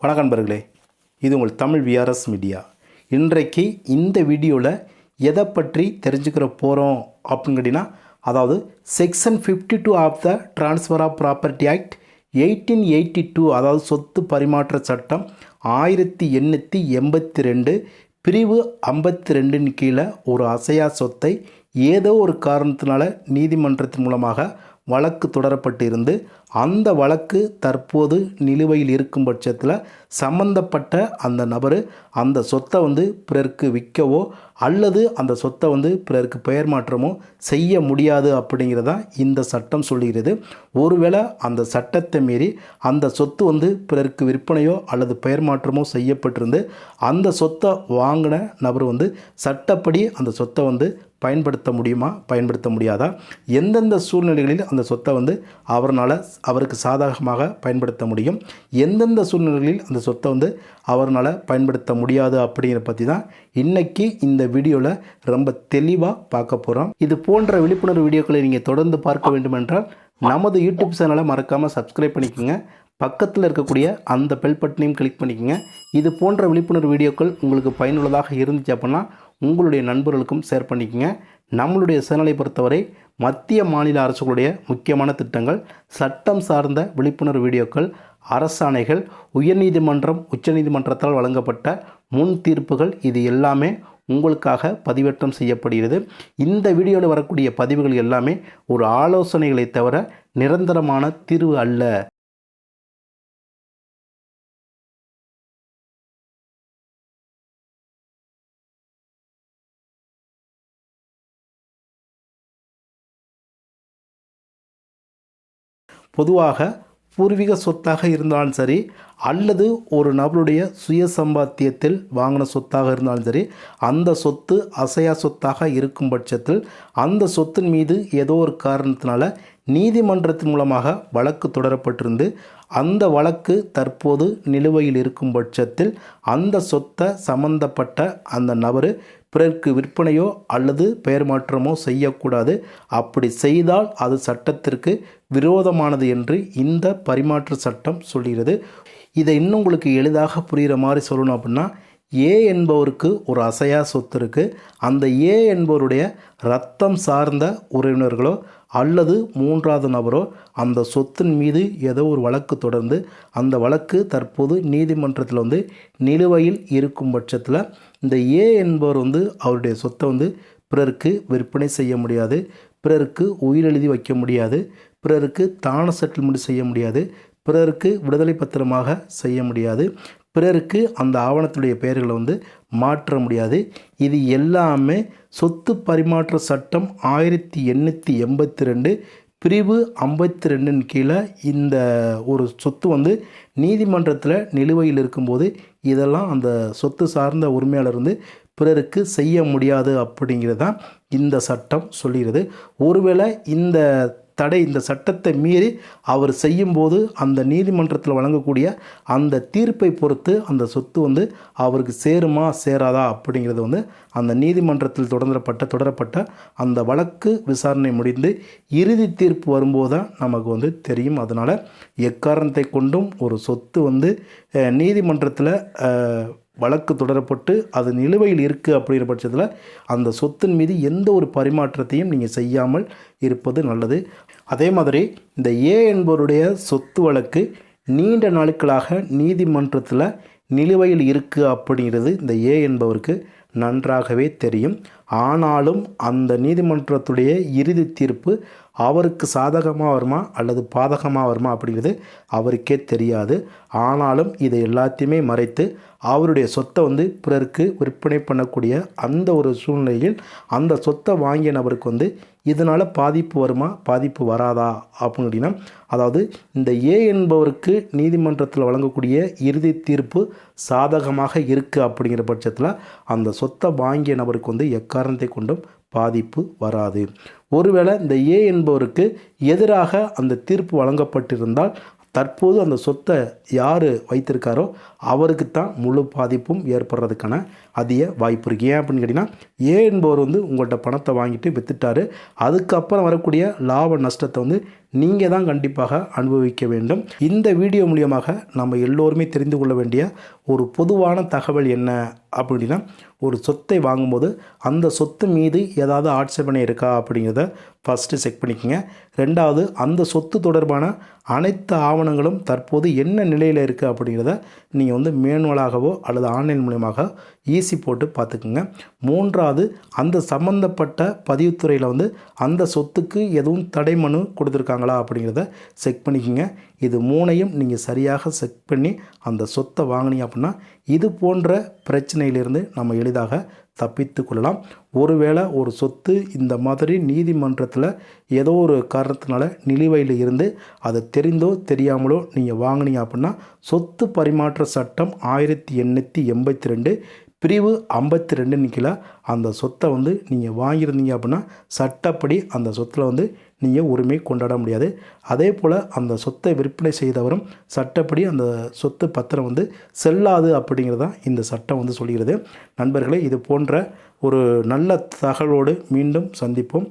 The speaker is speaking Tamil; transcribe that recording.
வணக்கம் நண்பர்களே. இது உங்கள் தமிழ் விஆர்எஸ் மீடியா இன்றைக்கு இந்த வீடியோவில் எதை பற்றி தெரிஞ்சுக்கிற போகிறோம் அப்படின்னு கேட்டிங்கன்னா அதாவது section fifty two of the transfer of property act eighteen eighty two அதாவது சொத்து பரிமாற்ற சட்டம் ஆயிரத்தி எண்ணூற்றி எண்பத்தி ரெண்டு பிரிவு ஐம்பத்தி ரெண்டின் கீழே ஒரு அசையா சொத்தை ஏதோ ஒரு காரணத்தினால நீதிமன்றத்தின் மூலமாக வழக்கு தொடரப்பட்டு இருந்து அந்த வழக்கு தற்போது நிலுவையில் இருக்கும் பட்சத்தில் சம்பந்தப்பட்ட அந்த நபர் அந்த சொத்தை வந்து பிறருக்கு விற்கவோ அல்லது அந்த சொத்தை வந்து பிறருக்கு பெயர் மாற்றமோ செய்ய முடியாது அப்படிங்கிறதா இந்த சட்டம் சொல்லுகிறது. ஒருவேளை அந்த சட்டத்தை மீறி அந்த சொத்து வந்து பிறருக்கு விற்பனையோ அல்லது பெயர் மாற்றமோ செய்யப்பட்டிருந்து அந்த சொத்தை வாங்கின நபர் வந்து சட்டப்படி அந்த சொத்தை வந்து பயன்படுத்த முடியுமா? பயன்படுத்த முடியாதா? எந்தெந்த சூழ்நிலைகளில் அந்த சொத்தை வந்து அவர்னால் அவருக்கு சாதகமாக பயன்படுத்த முடியும்? எந்தெந்த சூழ்நிலைகளில் அந்த சொத்தை வந்து அவர்னால் பயன்படுத்த முடியாது அப்படிங்கிற பற்றி தான் இன்றைக்கி இந்த வீடியோவில் ரொம்ப தெளிவாக பார்க்க போகிறோம் இது போன்ற விழிப்புணர்வு வீடியோக்களை நீங்கள் தொடர்ந்து பார்க்க வேண்டுமென்றால் நமது யூடியூப் சேனலை மறக்காமல் சப்ஸ்கிரைப் பண்ணிக்கோங்க. பக்கத்தில் இருக்கக்கூடிய அந்த பெல் பட்டனையும் கிளிக் பண்ணிக்கோங்க. இது போன்ற விழிப்புணர்வு வீடியோக்கள் உங்களுக்கு பயனுள்ளதாக இருந்துச்சு அப்படின்னா உங்களுடைய நண்பர்களுக்கும் ஷேர் பண்ணிக்கோங்க. நம்மளுடைய சேனலை பொறுத்தவரை மத்திய மாநில அரசுகளுடைய முக்கியமான திட்டங்கள் சட்டம் சார்ந்த விழிப்புணர்வு வீடியோக்கள் அரசாணைகள் உயர்நீதிமன்றம் உச்சநீதிமன்றத்தால் வழங்கப்பட்ட முன் தீர்ப்புகள் இது எல்லாமே உங்களுக்காக பதிவேற்றம் செய்யப்படுகிறது. இந்த வீடியோவில் வரக்கூடிய பதிவுகள் எல்லாமே ஒரு ஆலோசனைகளை தவிர நிரந்தரமான தீர்வு அல்ல. பொதுவாக பூர்வீக சொத்தாக இருந்தாலும் சரி அல்லது ஒரு நபருடைய சுய சம்பாத்தியத்தில் வாங்கின சொத்தாக இருந்தாலும் சரி அந்த சொத்து அசையா சொத்தாக இருக்கும் பட்சத்தில் அந்த சொத்தின் மீது ஏதோ ஒரு காரணத்தினால நீதிமன்றத்தின் மூலமாக வழக்கு தொடரப்பட்டிருந்து அந்த வழக்கு தற்போது நிலுவையில் இருக்கும் பட்சத்தில் அந்த சொத்தை சம்பந்தப்பட்ட அந்த நபர் பிறருக்கு விற்பனையோ அல்லது பெயர் மாற்றமோ செய்யக்கூடாது. அப்படி செய்தால் அது சட்டத்திற்கு விரோதமானது என்று இந்த பரிமாற்ற சட்டம் சொல்கிறது. இதை இன்னும் உங்களுக்கு எளிதாக புரிகிற மாதிரி சொல்லணும் அப்படின்னா ஏ என்பவருக்கு ஒரு அசையா சொத்து இருக்குது அந்த ஏ என்பவருடைய ரத்தம் சார்ந்த உறவினர்களோ அல்லது மூன்றாவது நபரோ அந்த சொத்தின் மீது ஏதோ ஒரு வழக்கு தொடர்ந்து அந்த வழக்கு தற்போது நீதிமன்றத்தில் வந்து நிலுவையில் இருக்கும் பட்சத்தில் இந்த ஏ என்பவர் வந்து அவருடைய சொத்தை வந்து பிறருக்கு விற்பனை செய்ய முடியாது. பிறருக்கு உயிரெழுதி வைக்க முடியாது. பிறருக்கு தான செட்டில்மெண்ட் செய்ய முடியாது. பிறருக்கு விடுதலை பத்திரமாக செய்ய முடியாது. பிறருக்கு அந்த ஆவணத்துடைய பெயர்களை வந்து மாற்ற முடியாது. இது எல்லாமே சொத்து பரிமாற்ற சட்டம் ஆயிரத்தி எண்ணூற்றி எண்பத்தி ரெண்டு பிரிவு ஐம்பத்தி ரெண்டின் கீழே இந்த ஒரு சொத்து வந்து நீதிமன்றத்தில் நிலுவையில் இருக்கும்போது இதெல்லாம் அந்த சொத்து சார்ந்த உரிமையாளர் வந்து பிறருக்கு செய்ய முடியாது அப்படிங்கிறது தான் இந்த சட்டம் சொல்கிறது. ஒருவேளை இந்த தடை இந்த சட்டத்தை மீறி அவர் செய்யும்போது அந்த நீதிமன்றத்தில் வழங்கக்கூடிய அந்த தீர்ப்பை பொறுத்து அந்த சொத்து வந்து அவருக்கு சேருமா சேராதா அப்படிங்கிறது வந்து அந்த நீதிமன்றத்தில் தொடரப்பட்ட தொடரப்பட்ட அந்த வழக்கு விசாரணை முடிந்து இறுதி தீர்ப்பு வரும்போது தான் நமக்கு வந்து தெரியும். அதனால் எக்காரணத்தை கொண்டும் ஒரு சொத்து வந்து நீதிமன்றத்தில் வழக்கு தொடரப்பட்டு அது நிலுவையில் இருக்குது அப்படிங்கிற பட்சத்தில் அந்த சொத்தின் மீது எந்த ஒரு பரிமாற்றத்தையும் நீங்கள் செய்யாமல் இருப்பது நல்லது. அதே மாதிரி இந்த ஏ என்பவருடைய சொத்து வழக்கு நீண்ட நாட்களாக நீதிமன்றத்தில் நிலுவையில் இருக்குது அப்படிங்கிறது இந்த ஏ என்பவருக்கு நன்றாகவே தெரியும். ஆனாலும் அந்த நீதிமன்றத்துடைய இறுதி தீர்ப்பு அவருக்கு சாதகமாக வருமா அல்லது பாதகமாக வருமா அப்படிங்கிறது அவருக்கே தெரியாது. ஆனாலும் இதை எல்லாத்தையுமே மறைத்து அவருடைய சொத்தை வந்து பிறருக்கு விற்பனை பண்ணக்கூடிய அந்த ஒரு சூழ்நிலையில் அந்த சொத்தை வாங்கிய நபருக்கு வந்து இதனால் பாதிப்பு வருமா? பாதிப்பு வராதா? அப்படின்னு அதாவது இந்த ஏ என்பவருக்கு நீதிமன்றத்தில் வழங்கக்கூடிய இறுதி தீர்ப்பு சாதகமாக இருக்குது அப்படிங்கிற பட்சத்தில் அந்த சொத்தை வாங்கிய நபருக்கு வந்து எக்காரணத்தை கொண்டும் பாதிப்பு வராது. ஒருவேளை இந்த ஏ என்பவருக்கு எதிராக அந்த தீர்ப்பு வழங்கப்பட்டிருந்தால் தற்போது அந்த சொத்தை யார் வைத்திருக்காரோ அவருக்கு தான் முழு பாதிப்பும் ஏற்படுறதுக்கான அதிக வாய்ப்பு இருக்குது ஏன் அப்படின்னு கேட்டிங்கன்னா ஏ என்பவர் வந்து உங்கள்கிட்ட பணத்தை வாங்கிட்டு வித்துட்டாரு. அதுக்கப்புறம் வரக்கூடிய லாப நஷ்டத்தை வந்து நீங்கள் தான் கண்டிப்பாக அனுபவிக்க வேண்டும். இந்த வீடியோ மூலியமாக நம்ம எல்லோருமே தெரிந்து கொள்ள வேண்டிய ஒரு பொதுவான தகவல் என்ன அப்படின்னா ஒரு சொத்தை வாங்கும்போது அந்த சொத்து மீது ஏதாவது ஆட்சேபனை இருக்கா அப்படிங்கிறத ஃபஸ்ட்டு செக் பண்ணிக்கோங்க. ரெண்டாவது அந்த சொத்து தொடர்பான அனைத்து ஆவணங்களும் தற்போது என்ன நிலையில் இருக்குது அப்படிங்கிறத நீங்கள் வந்து மேனுவலாகவோ அல்லது ஆன்லைன் மூலியமாக ஈஸி போட்டு பார்த்துக்குங்க. மூன்றாவது அந்த சம்மந்தப்பட்ட பதிவுத்துறையில் வந்து அந்த சொத்துக்கு எதுவும் தடை மனு கொடுத்துருக்காங்களா அப்படிங்கிறத செக் பண்ணிக்கோங்க. இது மூணையும் நீங்கள் சரியாக செக் பண்ணி அந்த சொத்தை வாங்கினீங்க அப்படின்னா இது போன்ற பிரச்சனையிலிருந்து நம்ம எளிதாக தப்பித்து கொள்ளலாம். ஒருவேளை ஒரு சொத்து இந்த மாதிரி நீதிமன்றத்தில் ஏதோ ஒரு காரணத்தினால நிலுவையில் இருந்து அதை தெரிந்தோ தெரியாமலோ நீங்கள் வாங்கினீங்க அப்படின்னா சொத்து பரிமாற்ற சட்டம் ஆயிரத்தி எண்ணூற்றி எண்பத்தி ரெண்டு பிரிவு ஐம்பத்தி ரெண்டுன்னு நிற்கல அந்த சொத்தை வந்து நீங்கள் வாங்கியிருந்தீங்க அப்படின்னா சட்டப்படி அந்த சொத்தில் வந்து நீங்கள் உரிமை கொண்டாட முடியாது. அதே போல் அந்த சொத்தை விற்பனை செய்தவரும் சட்டப்படி அந்த சொத்து பத்திரம் வந்து செல்லாது அப்படிங்கிறது தான் இந்த சட்டம் வந்து சொல்கிறது. நண்பர்களே இது போன்ற ஒரு நல்ல தகவலோடு மீண்டும் சந்திப்போம்.